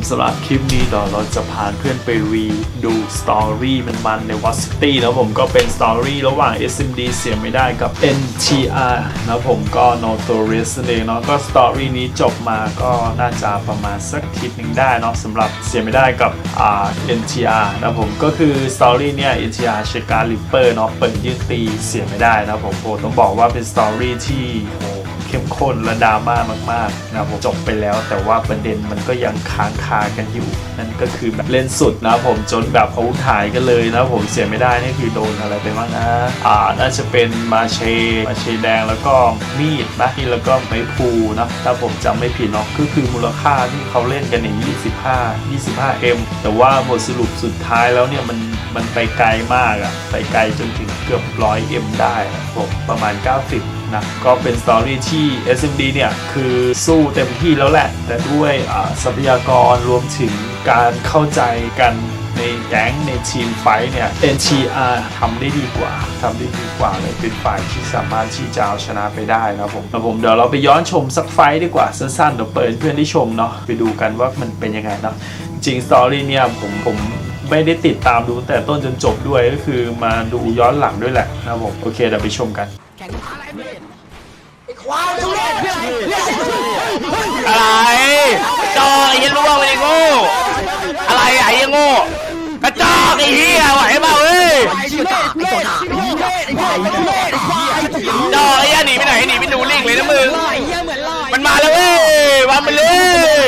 ผมสำหรับคลิปนี้เดี๋ยวเราจะพาเพื่อนไปรีดูสตอรี่มันๆในวั t ซิตี้แล้วผมก็เป็นสตอรี่ระหว่าง SMD เสียไม่ได้กับ NTR นะผมก็ Notorious นั่นเองเนาะก็สตอรี่นี้จบมาก็น่าจะประมาณสักทิตย์หนึ่งได้เนาะสำหรับเสียไม่ได้กับ NTR นะผมก็คือสตอรี่เนี่ย NTR เชการลิปเปอร์เนาะเปิดยืดตีเสียไม่ได้นะผมโอ้ต้องบอกว่าเป็นสตอรี่ที่โเข้มข้นและดราม่ามากๆนะครับผมจบไปแล้ว แต่ว่าประเด็นมันก็ยังค้างคากันอยู่ นั่นก็คือแบบเล่นสุดนะผมจนแบบเขาถ่ายกันเลยนะผมเสียไม่ได้นี่คือโดนอะไรไปบ้างนะอ่าน่าจะเป็นมาเชมาเชแดงแล้วก็มีดนะนี่แล้วก็ไม้พูนะถ้าผมจำไม่ผิดเนาะก็คือมูลค่าที่เขาเล่นกันเนี่ย25 25M แต่ว่าบทสรุปสุดท้ายแล้วเนี่ยมันมันไปไกลมากอะไปไกลจนถึงเกือบ 100M ได้ผมประมาณ 90 นะก็เป็นสตอรี่ที่ SMD เนี่ยคือสู้เต็มที่แล้วแหละ แต่ด้วยทรัพยากรรวมถึงการเข้าใจกันในแก๊งในทีมไฟท์เนี่ย NTR ทำได้ดีกว่าทำได้ดีกว่าเลยเป็นฝ่ายที่สามารถที่จะเอาชนะไปได้นะผมแล้วผมเดี๋ยวเราไปย้อนชมสักไฟท์ดีกว่าสั้นๆเดี๋ยวเปิดเพื่อนได้ชมเนาะไปดูกันว่ามันเป็นยังไงเนาะจริงสตอรี่เนี่ยผมผมไม่ได้ติดตามดูแต่ต้นจนจบด้วยก็คือมาดูย้อนหลังด้วยแหละนะผมโอเคเดี๋ยวไปชมกัน แข็งอะไรจอกไอ้เหี้ยล่วงเลยไอ้โง่อะไรไอ้เหี้ยโง่กระจอกไอ้เหี้ยไหวเปล่าเอ้ยจอไอ้เหี้ยหนีไปไหนหนีไปดูลิงเลยนะมึงมันมาแล้วเว้ยวางไปเลย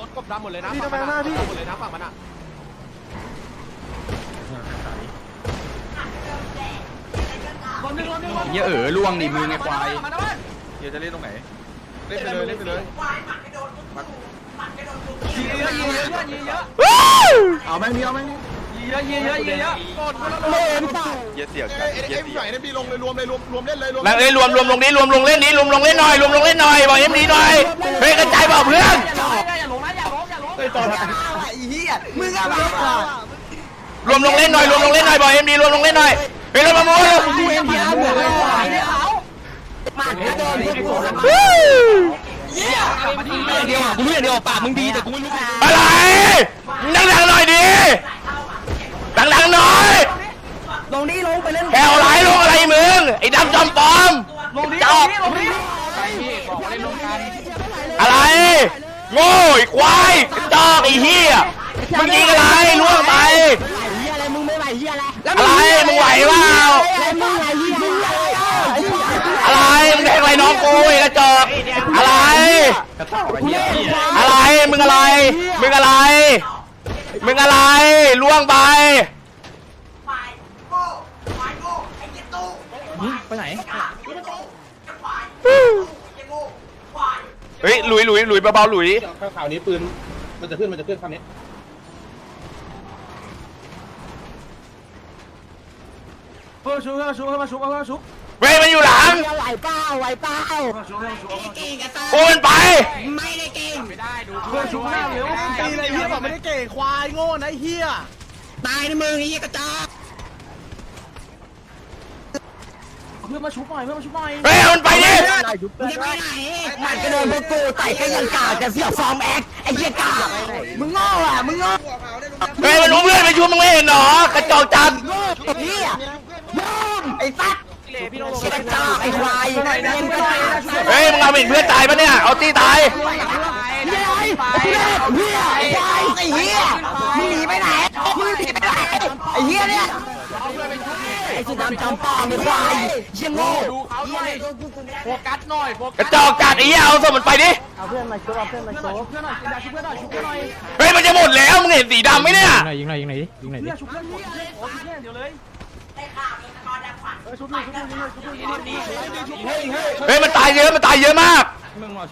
รถกบดำหมดเลยนะฝั่งมันอะดำหมดเลยนะฝั่งมันอะ เหี้ยเออล่วงดิมือไงควายเดี๋ยวจะเล่นตรงไหน เล่นไปเลยเล่นไปเลยวู้เอาแม่งนี้เอาแม่งนี้เยอะเยอะเยอะเยอะเยอะกดคนละโลนเหี้ยเสี่ยวเอ้ยเอ้ยไหนเนี่ยพี่ลงเลยรวมเลยรวมรวมเล่นเลยรวมแล้วเอ้ยรวมรวมลงนี้รวมลงเล่นนี้รวมลงเล่นหน่อยรวมลงเล่นหน่อยบอกเอ็มดีหน่อยเฮ้ยกระจายบอกเพื่อนอย่าลงนะอย่าลงอย่าลงไอ้ตอนนั้นรวมลงเล่นหน่อยรวมลงเล่นหน่อยบอกเอ็มดีรวมลงเล่นหน่อย เฮ้ยเรามาโม้ดูเอ็มพีอาร์หมดเลยเนี่ยเขาวู้เดียวกูรู้อย่างเดียวปากมึงดีแต่กูไม่รู้อะไรดังๆหน่อยดิดังๆหน่อยลงนี่ลงไปเล่นแกวไหลลงอะไรมึงไอ้ดำจอมปลอมลงนี้จลองกนี้ลงนี้อะไรโง่ไอ้ควายกระจอกไอ้เหี้ยมึงยิงอะไรล่วงไป อะไรมึงไหวเปล่าแล้วมึงไหวเฮียมึงไหวอะไรมึงแทงอะไรน้องกูไอ้กระจอกอะไร อะไรมึงอะไร มึงอะไร มึงอะไรล่วงไปไปไหนเฮ้ยหลุยหลุยหลุยเบาๆหลุยข่าวนี้ปืนมันจะขึ้นมันจะขึ้นคำนี้ เพิ่มชุบเพิ่มชุบเพิ่มชุบเพิ่มชุบเว้ยมันอยู่หลังไหวเปล่าไหวเปล่าโอนไปไม่ได้เก่งเพิ่มชุบหน้าเร็วตีเลยเฮียบอกไม่ได้เก่งควายโง่นะเฮียตายในมือไอ้เฮียกระจอกเพื่อนมาชุบหน่อยเพื่อนมาชุบหน่อยเฮ้ยเอามันไปดิมึงจะไปไหนมันก็โดนพวกกูไต่แค่ยังกาจะเสียฟอร์มแอคไอ้เฮียกามึงโง่อะมึงโง่เฮ้ยมันรู้เพื่อนไปช่วยมึงไม่เห็นหรอกระจอกจัดโง่ไอ้เฮียมึงไอ้ สัตว์กระจอกไอ้ควายเล่นก็ได้เฮ้ยมึงเอาเห็นเพื่อนตายปะเนี่ย เอาตีตายเฮียไอ้เฮียไอ้ควายไอ้เฮียมึงหนีไปไหนมึงหนีไปไหนไอ้เฮียเนี่ยไอ้สุดดำจำปองไอ้ควายเฮียโง่โฟกัสหน่อยโฟกกัระสจอกจัดไอ้เหี้ยเอาศพมันไปดิเพื่อนหน่อยชุบเพื่อนหน่อยชุบเพื่อนหน่อยชุบเพื่อนหน่อยชุบเพื่อนหน่อยเฮ้ยมันจะหมดแล้วมึงเห็นสีดำไหมเนี่ย ยิงหน่อยยิงหน่อยยิงหน่อยยิงหน่อยดิเพื่อนชุบเพื่อนชุบโอ้ยเนี่ยเดี๋ยวเลย เออชุบหน่อยชุบหน่อยชุบหน่อยชุบหน่อยเฮ้ยมันตายเยอะมันตายเยอะมาก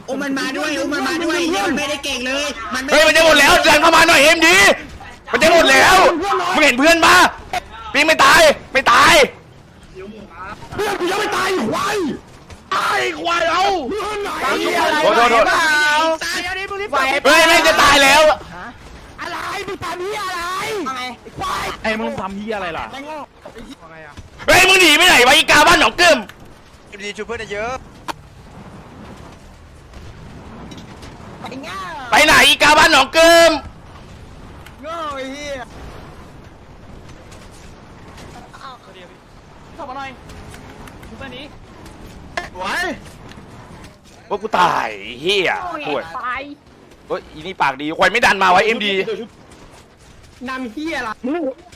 โอ้มันมาด้วยโอ้มันมาด้วยเฮียมันไม่ได้เก่งเลย มันไม่เฮ้ยมันจะหมดแล้วเดินเข้ามาหน่อยเอ็มดีมันจะหมดแล้วมึงเห็นเพื่อนปะปิงไม่ตายไม่ตายเพื่อนกูยังไม่ตายควายไอ้ควายเอาเฮียอะไรโทษโทษโทษตายเฮ้ยแม่งจะตายแล้วอะไรมึงทำเฮียอะไรไอ้ควายไอ้มึงทำเหี้ยอะไรล่ะเฮ้ย มึงหนีไปไหนวะอีกาบ้านหนองเกิ้มดีชูเพื่อนเยอะไอ้เงี้ยไปไหนอีกาบ้านหนองเกิมโง่ไอ้เหี้ยเข้ามาหน่อยดูไปนี้ไหวว่ากูตายเฮียป่วยเฮ้ยอีนี่ปากดีควายไม่ดันมาไว้เอ็มดีนำเหี้ยอะไรมึงนำเหี้ยเพื่อนเหี้ยอะไรนำเหี้ยอะไรมึงดูว่าไอ้เหี้ยอะไรโอ้ไอ้เชี่ยโง่ไอ้ชื่อดำจอมปลอมเทพเฮ้ยชุบเพื่อนด้วยตายซะลูกพ่อลูกพ่อ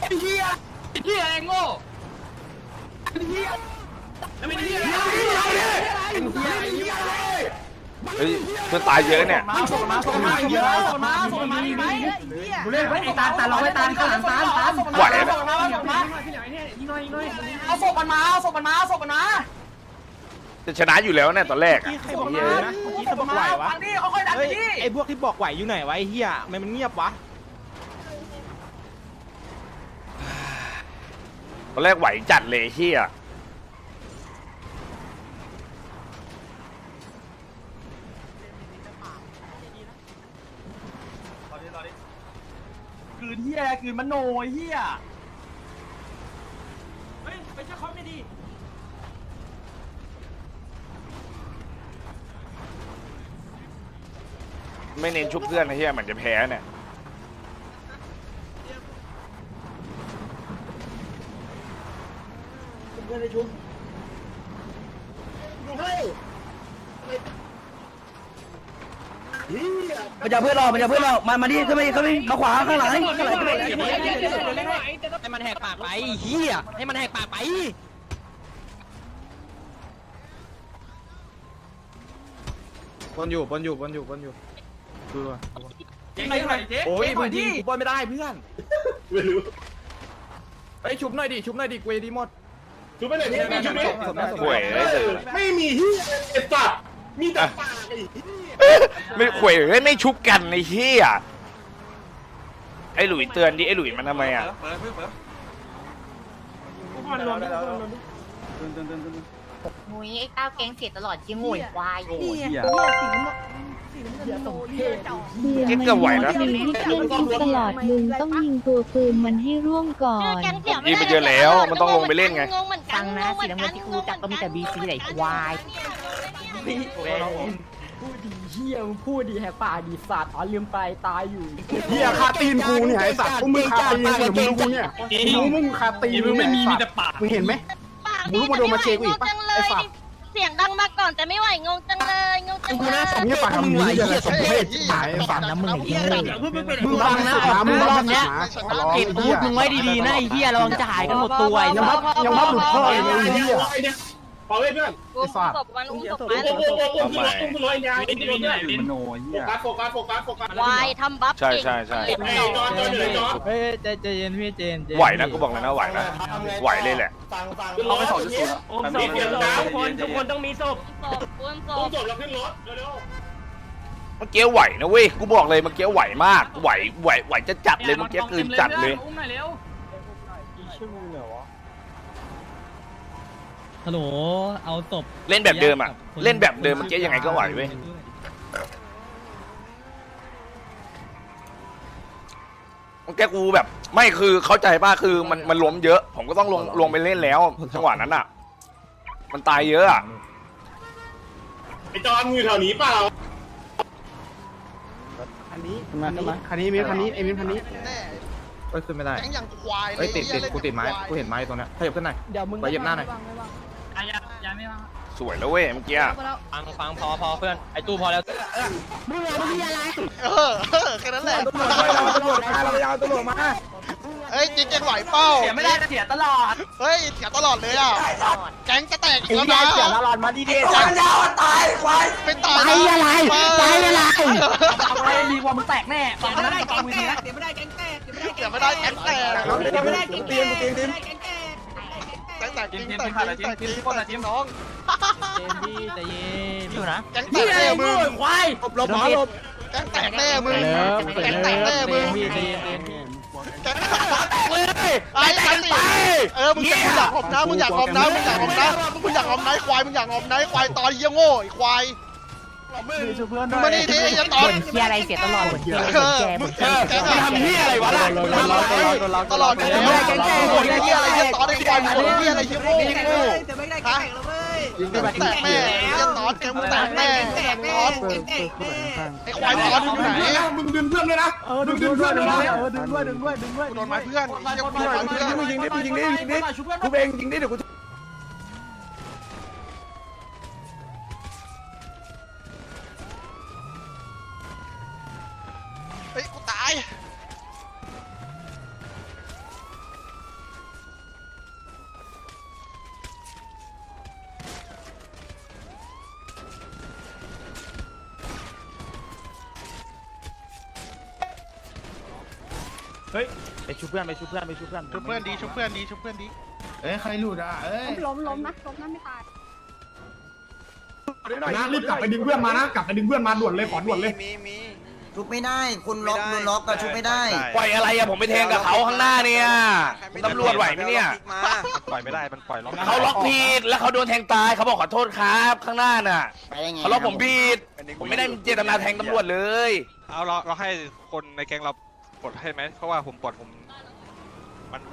ไอ้เหี้ย เฮ้ยเพื่อนตายเยอะเนี่ยมาส่งมาส่งมาเยอะส่งมาส่งมาดีไหมกูเล่นไว้ไอ้ตาตาเราไว้ตาข้างหลังตาตาไหวนะส่งมาส่งมายิงหน่อยยิงหน่อยเอาศพมันมาเอาศพมันมาเอาศพมันมาจะชนะอยู่แล้วเนี่ยตอนแรกอะใครบอกไหวนะเมื่อกี้ใครบอกไหววะฟังดิค่อยๆดันเฮ้ยดิไอพวกที่บอกไหวอยู่ไหนวะไอ้เหี้ยทำไมมันเงียบวะตอนแรกไหวจัดเลยเฮีย นเฮียคืนมโนเฮียเฮ้ยไปเช็คคอมไม่ดีไม่เน้นชุบเพื่อนนะเฮียเหมือนจะแพ้เนี่ย มันจะเพื่อนเรามันจะเพื่อนเรามามาดิขึ้นไปขึ้นไปมาขวาข้างหลังข้างหลังขึ้นไปให้มันแหกปากไปไอ้เหี้ยให้มันแหกปากไปบนอยู่บนอยู่บนอยู่บนอยู่ดูว่ะเจ๊งหน่อยเจ๊โอ้ยเจ๊หมึน่องยยิดิงกูบอลไม่ได้เพื่อนไม่รู้ไอ้ชุบหน่อยดิชุบหน่อยดิเกวดีหมดชุบไปไหนชุบไปชุบไปป่วยเลยเจอไม่มีที่เอ็ดสัตว์มีแต่ปากไอ้ ไม่ป่วยเลยไม่ชุบกันในเฮียไอ้หลุยเตือนดิไอ้หลุยมันทำไมอะมุ้ยไอ้ก้าวแก๊งเสียตลอดจิ้งโง่ควายเจ๊เกือบไหวนะมึงให้เพื่อนทุบตลอดมึงต้องยิงตัวปืนมันให้ร่วงก่อนยิงไปเยอะแล้วมันต้องลงไปเล่นไงฟังนะสีน้ำเงินที่กูจับก็มีแต่บีซีไหนควาย พูดดีเฮียมึงพูดดีแหกปากดีสัตว์อ๋อลืมไปตายอยู่เฮียคาตีนกูเนี่ยไอ้สัตว์พวกมึงคาตีนกูมึงกูเนี่ยมึงมึงคาตีนมึงไม่มีมีแต่ปากมึงเห็นไหมมึงรู้มาโดนมาเชกูอีกปะไอ้สัตว์ เสียงดังมาก่อนแต่ไม่ไหวงงจังเลยงงจังเลย เนี่ยปากมึงไหวเฮียสมเพศหายสัตว์น้ำมึงไอ้เหี้ยมึงฟังนะมึงรอบเนี้ยเก็บพูดมึงไว้ดีๆนะไอ้เหี้ยระวังจะหายกันหมดตัวไอ้ยังน้พับยังพับหลุดพ่อเลยไอ้เฮีย อุ้มศพมันอุ้มศพมันทำไมวายทำบัฟใช่ใช่ใช่เฮ้ยใจใจเย็นพี่เจนไหวนะกูบอกเลยนะไหวนะไหวเลยแหละเขาไปสองจุดศูนย์แบบนี้ทุกคนทุกคนต้องมีศพศพอุ้มศพเมื่อกี้ไหวนะเว้ยกูบอกเลยเมื่อกี้ไหวมากไหวไหวไหวจะจัดเลยเมื่อกี้คือจัดเลยอุ้มหน่อยเร็ว ฮัลโหล เอาศพเล่นแบบเดิมอะเล่นแบบเดิมเมื่อกี้ยังไงก็ไหวเว้ยเมื่อกี้กูแบบ ไม่คือเข้าใจป่ะคือมันมันล้มเยอะ ผมก็ต้องลงลงไปเล่นแล้วจังหวะนั้นอะ มันตายเยอะอะไอ้จอนอยู่แถวนี้เปล่า คันนี้มาคันนี้มีคันนี้ไอ้มีคันนี้เอ้ยขึ้นไม่ได้แก๊งอย่างควายเอ้ยติดติดกูติดไม้กูเห็นไม้ตรงเนี้ยขยับขึ้นหน่อย เดี๋ยวมึงไปเหยียบหน้าหน่อยอะอย่าอย่าไม่มา สวยแล้วเว้ยเมื่อกี้อะฟังฟังพอพอเพื่อนไอตู้พอแล้วมึงเอามึงมีอะไรเออเออแค่นั้นแหละตำรวจมาตำรวจมาเราเอาตำรวจมาเฮ้ยจิ๊กแกงไหวเป้าเสียไม่ได้แต่เสียตลอดเฮ้ยเสียตลอดเลยอะแก๊งจะแตกอีกไอ้แล้วเหี้ยนะเสียละลอนมาดีดีแก๊งจะตายควายไม่ตายตายอะไรตายอะไรไอ้รีวอร์มมึงแตกแน่ฟังไม่ได้ฟังมือทีนะเสียไม่ได้แก๊งแตกแก๊งแตกแก๊งแตกจริงเตรียมเตรียมแก๊งแตก จริงทีมแตทีกมจผ่านริแล้วงทีแตมกจทีริมงทุกคนนะทีมน้องเจนพี่ใจเย็นอยู่นะแก๊งแตกแน่มึงควายหลบหมอหลบแก๊งแตกแน่มึงแก๊งแตกแน่มึงพี่ใจเย็นใจเย็นแก๊งแตกเลยไอ้แก๊งแตกเออมึงอยากมึงอยากหอมนะมึงอยากหอมนะมึงอยากหอมนะมึงอยากหอมนะควายมึงอยากหอมนะควายตอนเยี่ยโง่ไอ้ควาย มึงมานี่ดิไอ้ยันตอนเฮียอะไรเสียตลอดเหมือนเฮียเออมึงเออแกมึงทำเหี้ยอะไรวะล่ะมึงทำอะไรตลอดเลยแกงแกงคนเหี้ยอะไรยันตอนไอ้ควายคนเหี้ยอะไรเหี้ยโง่โง่ฮะแกมึงแตกแม่ยันตอนแกมึงแตกแม่ตอนไอ้ควายตอนอยู่ไหนมึงดึงเพื่อนด้วยนะเออดึงเพื่อนดึงด้วยเออดึงด้วยดึงด้วยดึงด้วยโดนไม้เพื่อนเหี้ยกูโดนไม้เพื่อนยิงดิยิงดิยิงดิกูเองยิงดิเดี๋ยวกู ไปชุบเพื่อนไปชุบเพื่อนไปชุบเพื่อนชุบเพื่อนดีชุบเพื่อนดีชุบเพื่อนดีเอ้ยใครหลุดอะเอ้ยล้มล้มนะล้มนะไม่ตายนะรีบกลับไปดึงเพื่อนมานะกลับไปดึงเพื่อนมาด่วนเลยขอด่วนเลยชุบไม่ได้คุณล็อกโดนล็อกก็ชุบไม่ได้ปล่อยอะไรอะผมไปแทงกับเขาข้างหน้าเนี่ยตำรวจไหวไหมเนี่ยปล่อยไม่ได้มันปล่อยล็อกเขาล็อกผิดแล้วเขาโดนแทงตายเขาบอกขอโทษครับข้างหน้าน่ะไปได้ไงเขาล็อกผมผิดผมไม่ได้เจตนาแทงตำรวจเลยเอาเราเราให้คนในแก๊งเรา ปลดให้ไหมเพราะว่าผมปลดผม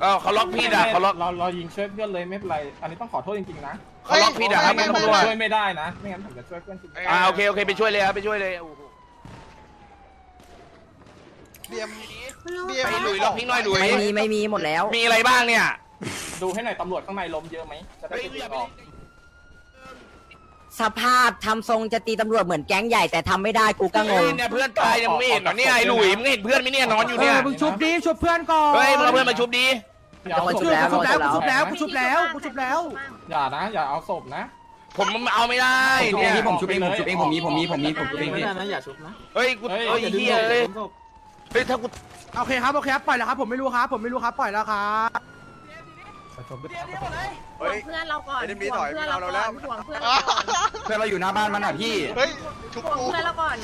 เออเขาล็อกผิดอะเขาล็อกเราเรายิงช่วยเพื่อนเลยไม่เป็นไร อันนี้ต้องขอโทษจริงๆนะเขาล็อกผิดอะครับไม่คุณไม่ตำรวจช่วยไม่ได้นะ ไม่งั้นผมจะช่วยเพื่อนจริงอ่าโอเคโอเคไปช่วยเลยครับไปช่วยเลยโอ้โหเบียมเบียมไปหลุยล็อกทิ้งหน่อยหลุยไม่มีไม่มีหมดแล้ว มีอะไรบ้างเนี่ยดูให้หน่อยตำรวจข้างในล้มเยอะไหมจะได้ยิงออก สภาพทำทรงจะตีตำรวจเหมือนแก๊งใหญ่แต่ทำไม่ได้กูก็งง เนี่ยเพื่อนตายยังไม่เห็นเหรอเนี่ยไอ้หลุยมึงเห็นเพื่อนไหมเนี่ยนอนอยู่เนี่ยมึงชุบดิชุบเพื่อนก่อนเฮ้ยมึงเอาเพื่อนมาชุบดีจะมาชุบแล้วชุบแล้วชุชุบบแล้แล้ววชุบแล้วชุบแล้ว อย่านะ อย่าเอาศพนะ ผมเอาไม่ได้เนี่ยผมชุบเองผมชุบเองผมมีผมมีผมมีผมชุบเองไม่ได้นะอย่าชุบนะเฮ้ยกูเฮ้ยเฮียเฮ้ยเฮ้ยถ้ากูโอเคครับโอเคครับปล่อยแล้วครับผมไม่รู้ครับผมไม่รู้ครับปล่อยแล้วครับ เฮ้ยเพื่อนเราก่อนไอ้ดิมดีถอยไม่เอาเราแล้วห่วงเพื่อนเพื่อนเราอยู่หน้าบ้านมันอะพี่เฮ้ยชุบกูเพื่อนเราก่อน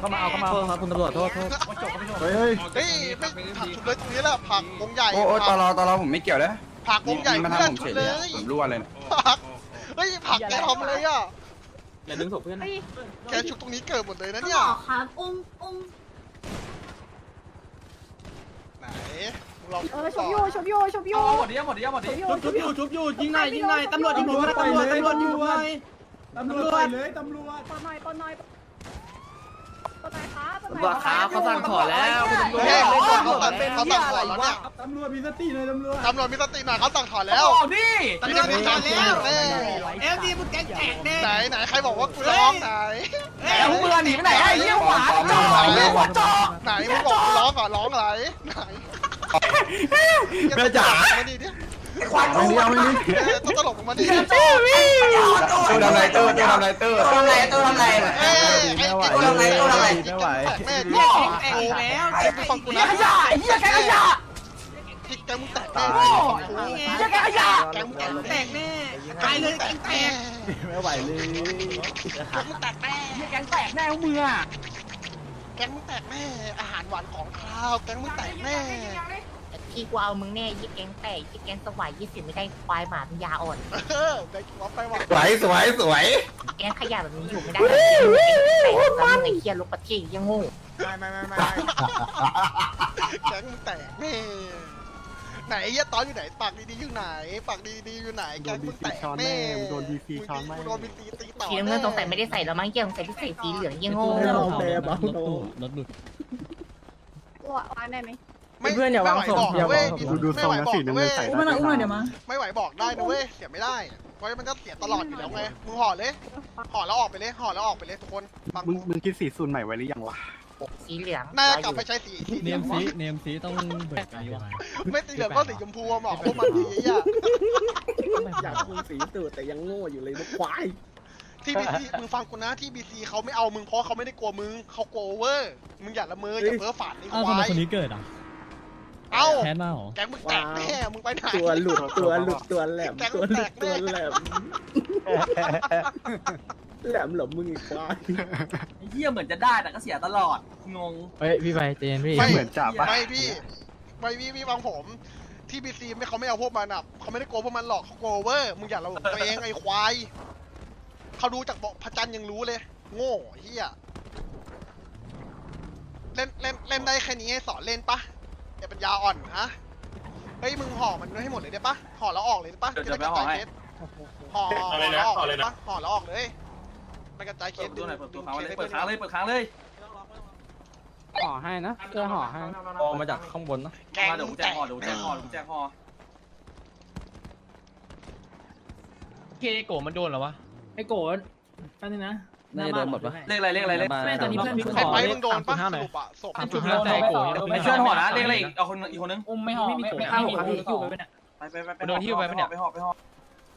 เข้ามาเอาเข้ามาโทษครับคุณตำรวจโทษโทษเฮ้ยเฮ้ยไม่ผักชุบเลยตรงนี้แหละผักวงใหญ่โอ้โอ้ตอนรอตอนรอผมไม่เกี่ยวเลยผักวงใหญ่มาเพื่อนทำผมเฉยเลยผมรั่วเลยผักเฮ้ยผักแกทำเลยอะอย่าดึงศพเพื่อนนะแกชุบตรงนี้เกิดหมดเลยนะเนี่ยครับอุ้มอุ้มไหน ลองเออชมยูชมยูชมยูหมดดิหมดดิหมดดิชุบยูชุบยูยิงหน่อยยิงหน่อยตำรวจตำรวจตำรวจตำรวจอยู่ไว้ตำรวจเลยตำรวจปนหน่อยปนหน่อยปนหน่อยครับปนหตำรน่วอจยขาเขาสั่งถอนแล้วคุณตำรวจเฮ้ยเขาสั่งเขาสั่งเขาสั่งถอนแล้วเนี่ยตำรวจมีสติหน่อยตำรวจตำรวจมีสติหน่อยเขาสั่งถอนแล้วดิตำรวจมีสติแล้วเอฟดีมึงแก๊งแตกแน่ไหนไหนใครบอกว่ากูร้องไหนแล้วมึงหนีไปไหนไอ้เหี้ยหวานไหนไหนมึงบอกกูร้องก่อนร้องอะไรไหน แม่จ๋า มาดิดิขวัญไม่ดีเอาไม่ดีต้องตลกมาดิตู้ทำไรตู้ตู้ทำไรตู้ตู้ทำไรตู้ทำไรเอ้ยไอ้ตู้ทำไรตู้ทำไรไม่ไหว แม่ดิแตกแล้วไอ้กูฟังกูนะขยะเหี้ยแกขยะที่แกมึงแตกแน่เหี้ยแกขยะแกมึงแตกแน่ตายเลยแกงแตกไม่ไหวเลยแกมึงแตกแน่แกงแตกแน่มึงอะแกมึงแตกแน่อาหารหวานของคาวแกมึงแตกแน่ พี่กูเอามึงแน่ยี่แก๊งแตกยี่แก๊งสวายยี่สิบไม่ได้ควายหมาเป็นยาอ่อน เออได้กินว่าไปว่ะสวยสวยสวยแก๊งขยะแบบนี้อยู่ไม่ได้แก๊งแตกแล้วมึงไอ้เคียลูกปะทียังงูไม่ไม่ไม่ไม่แกมึงแตกแน่ไหนไอ้ยตอนอยู่ไหนปากดีๆอยู่ไหนปากดีๆอยู่ไหนแกมึงแตกแน่โดนบีซีช้อนแม่โดนบีซีตีต่อสีน้ำเงินสงสัยไม่ได้ใส่แล้วมั้งเกี่ยวสงสัยที่ใส่สีเหลืองยังงูตัววางได้ไหม เพื่อนอย่าวางศพอย่าวางศพ ดูทรงนะสีน้ำเงินใส่ได้อุ้มหน่อยอุ้มหน่อยเดี๋ยวมาไม่ไหวบอกได้นะเว้ยเสียไม่ได้เพราะมันก็เสียตลอดอยู่แล้วไงมึงห่อเลยห่อแล้วออกไปเลยห่อแล้วออกไปเลยทุกคนฟังมึงมึงคิดสีซูนใหม่ไว้หรือยังวะ สีเหลืองน่าจะกลับไปใช้สีสีเนมซีเนมซีต้องเบิกกันอยู่ไม่สีเหลืองก็สีชมพูอะเหมาะพวกมันดีอะอยากมึงสีตูแต่ยังโง่อยู่เลยลูกควายที่บีซีมึงฟังกูนะที่บีซีเขาไม่เอามึงเพราะเขาไม่ได้กลัวมึงเขากลัวโอเวอร์มึงอย่าละเมออย่าเพ้อฝันไอ้ควายคนนี้เกิดอะ เอ้าแค้นมาหรอแก๊งมึงแตกแน่มึงไปไหนตัวหลุดตัวหลุดตัวแหลมแก๊งตัวมึงหแตลุดกตัวแน่แหลมแหลมเหลอมึงอีกควายเฮียเหมือนจะได้แต่ก็เสียตลอดงงเฮ้ยพี่ไปเจนพี่ไม่เหมือนจับปะไม่พี่ไม่พี่พี่ฟังผมที่บีซีไม่เขาไม่เอาพวกมันอะเขาไม่ได้โกลัวพวกมันหรอกเขาโกลัวโอเวอร์มึงอย่าระเบิดตัวเองไอ้ควายเขาดูจากบอกพระจันทร์ยังรู้เลย โง่เฮียเล่นเล่นเล่นได้แค่นี้ให้สอนเล่นปะ อย่าเป็นยาอ่อนฮะเฮ้ยมึงห่อมันให้หมดเลยได้ปะห่อแล้วออกเลยได้ปะเดี๋ยวจะได้กระจายเคสห่อห่ออะไรนะแล้วออกห่อเลเลยยนะปะห่อแล้วออกเลยไม่กระจายเคเปิดสตัวไหนอยเปิดตัวค้างเคเลยสเปิดค้างเลยเปิดค้างเลย ห่อให้นะเจอห่อให้ออกมาจากข้างบนนะแกงมาเดี๋ยวกูแจ้งห่อเดี๋ยวกูแจ้งห่อเดี๋ยวกูแจ้งห่อเคโกมันโดนเหรอวะไอ้โกรธแป๊บนึงนะ น่าจะโดนหมดปะเลขอะไรเลขอะไรเลขแม่ตอนนี้เพื่อนพี่ขไอ้อไปมึงโดนปะสรุปอะศพสามจุดห้าแต่โกรธนี่ไม่ช่วยห่อนะเลขอะไรอีกเอาคนอีกคนนึงอุ้มไม่ห่อไม่ไม่ไม่ห่อพี่คิวไปเนี่ยไปไปไปไปโดนที่ไปไปเนี่ยไปห่อไปห่อ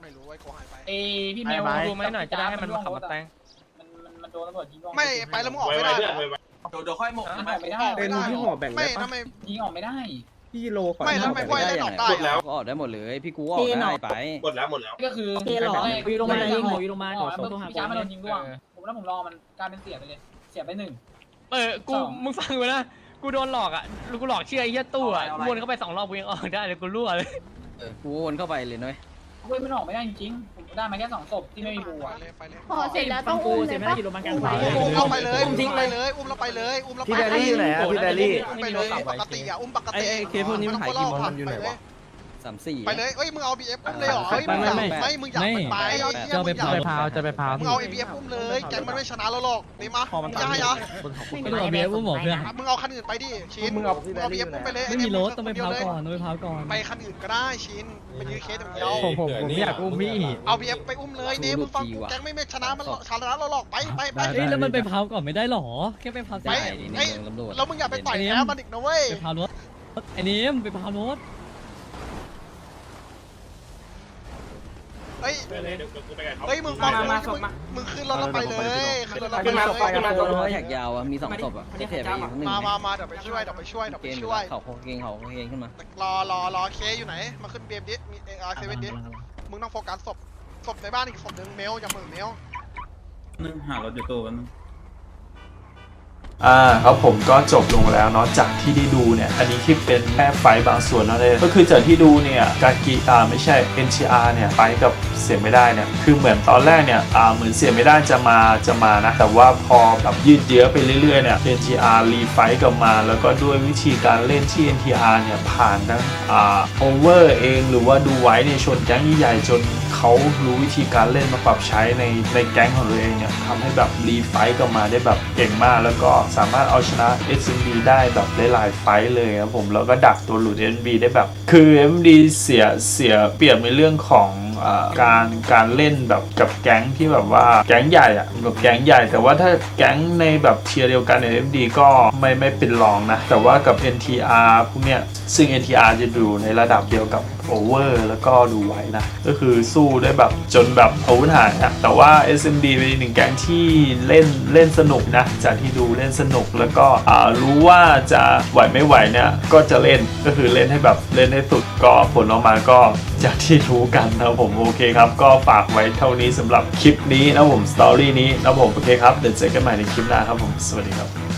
ไม่รู้ไอ้โกหายไปเอ้พี่เมลดูไหมหน่อยจะได้ให้มันมาขับมาแตงมันมันมันโดนตำรวจยิงไม่ไปแล้วมึงออกไม่ได้เหรอเดี๋ยวเดี๋ยวค่อยหมกอใช่ไหมอกไม่ได้ออกไม่ได้ไม่ทำไมยิงออกไม่ได้พี่โลก่อนไม่แล้วทำไมพวกไอ้เล่นออกได้อะก็ออกได้หมดเลยพี่กูออกได้ไปหมดแล้วหมดแล้วก็คือวิโรมายิงวิโรมาขอโทษหาพี่ช้ามันโดนยิงด้วย ผมแล้วผมรอมันกลายเป็นเสียไปเลย เสียไปหนึ่ง เออ กูมึงฟังกูนะ กูโดนหลอกอะ กูหลอกเชื่อไอ้เหี้ยตู้อะกูวนเข้าไปสองรอบกูยังออกได้เลยกูรั่วเลย กูวนเข้าไปเลยน้อยเฮ้ยมันออกไม่ได้จริงๆผมได้มาแค่สองศพที่ไม่มีบูไปอะเลยไปเลยพอเสร็จแล้วต้องอุ้มเลยปะอุ้มเราไปเลยอุ้มเราไปเลย อุ้มเราไปเลยอุ้มเราไปพี่แดรี่อยู่ไหนอะพี่แดรี่ อุ้มไปเลยปกติอะอุ้มปกติไอ้เคสพวกนี้มันหายกี่โมงมันอยู่ไหนวะ สามสี่ ไปเลยเอ้ย มึงเอา BF อุ้มเลยเหรอเฮ้ยมึงอยากไม่มึงอยากมันไปจะไปพาวจะไปพาวมึงเอา BF อุ้มเลย แกงมันไม่ชนะเราหรอกนี่มามึงจะให้อะไม่โดนเบียร์อุ้มหมอเพื่อนมึงเอาคันอื่นไปดิ ชินมึงเอาพี่แดเอารี่ BF อุ้มไปเลยไม่มีรถต้องไปพาวก่อนต้องไปพาวก่อน ไปคันอื่นก็ได้ ชินไปยื้อเคสอย่างเดียว ผมผมผมอยากอุ้มพี่เอา BF ไปอุ้มเลยเนี่ยมึงฟังกูแกงไม่ไม่ชนะมันชนะเราหรอก ไปไปไปเอ้ยแล้วมันไปพาวก่อนไม่ได้หรอ แค่ไปพาวไปไอ้แล้วมึงอย่าไปต่อยแพ้มันอีกนะเว้ยไปพาวรถไอ้นี่ไปพาวรถ เฮ้ยเฮ้ยมึงฟังมึงมึงขึ้นรถเราไปเลยขึ้นรถเราไปเลยตัวแท็กยาวอะมีสองศพอะเทปไปอีกหนึ่งมามามาเดี๋ยวไปช่วยเดี๋ยวไปช่วยเดี๋ยวเกไปมช่วยเขาโคเกงเขาโคเกงขึ้นมารอรอรอเคอยู่ไหน มาขึ้นเบียมดิมีเออาร์เซเว่นดิมึงต้องโฟกัสศพศพในบ้านอีกศพหนึ่งเมลอย่าเหมือเมลนึงหารถอยู่ตัวกันอ่าครับผมก็จบลงแล้วเนาะจากที่ได้ดูเนี่ย อันนี้คลิปเป็นแค่ไฟล์บางส่วนเท่านั้นเองก็คือจากที่ดูเนี่ยกากีอ่าไม่ใช่ NTR เนี่ยไฟล์กับเสียไม่ได้เนี่ยคือเหมือนตอนแรกเนี่ยอ่าเหมือนเสียไม่ได้จะมาจะมานะแต่ว่าพอแบบยืดเยื้อไปเรื่อยๆเนี่ย NTR รีไฟล์กลับมา แล้วก็ด้วยวิธีการเล่นที่ NTR เนี่ยผ่านทั้งอ่าโอเวอร์เองหรือว่าดูไว้ในชนแก๊งใหญ่จนเขารู้วิธีการเล่นมาปรับใช้ในในแก๊งของตัวเองเนี่ยทำให้แบบรีไฟต์กลับมาได้แบบเก่งมาก แล้วก็สามารถเอาชนะ SMD ได้แบบหลายๆไฟต์เลยครับผมแล้วก็ดักตัวหลุด SMD ได้แบบ คือ SMD เสียเสียเปรียบในเรื่องของ การการเล่นแบบกับแก๊งที่แบบว่าแก๊งใหญ่อะแบบแก๊งใหญ่ แต่ว่าถ้าแก๊งในแบบเทียร์เดียวกันใน SMD ก็ไม่ไม่เป็นรองนะ แต่ว่ากับ NTR พวกเนี้ยซึ่ง NTR จะอยู่ในระดับเดียวกับโอเวอร์แล้วก็ดูไว้นะ ก็คือสู้ได้แบบจนแบบอาวุธหายอะแต่ว่า SMD เป็นหนึ่งแก๊งที่เล่นเล่นสนุกนะ จากที่ดูเล่นสนุกแล้วก็รู้ว่าจะไหวไม่ไหวเนี่ยก็จะเล่นก็คือเล่นให้แบบเล่นให้สุดก็ผลออกมาก็จากที่รู้กันนะครับผมโอเคครับ ก็ฝากไว้เท่านี้สำหรับคลิปนี้นะผมสตอรี่นี้นะผมโอเคครับเดี๋ยวเจอกันใหม่ในคลิปหน้าครับผมสวัสดีครับ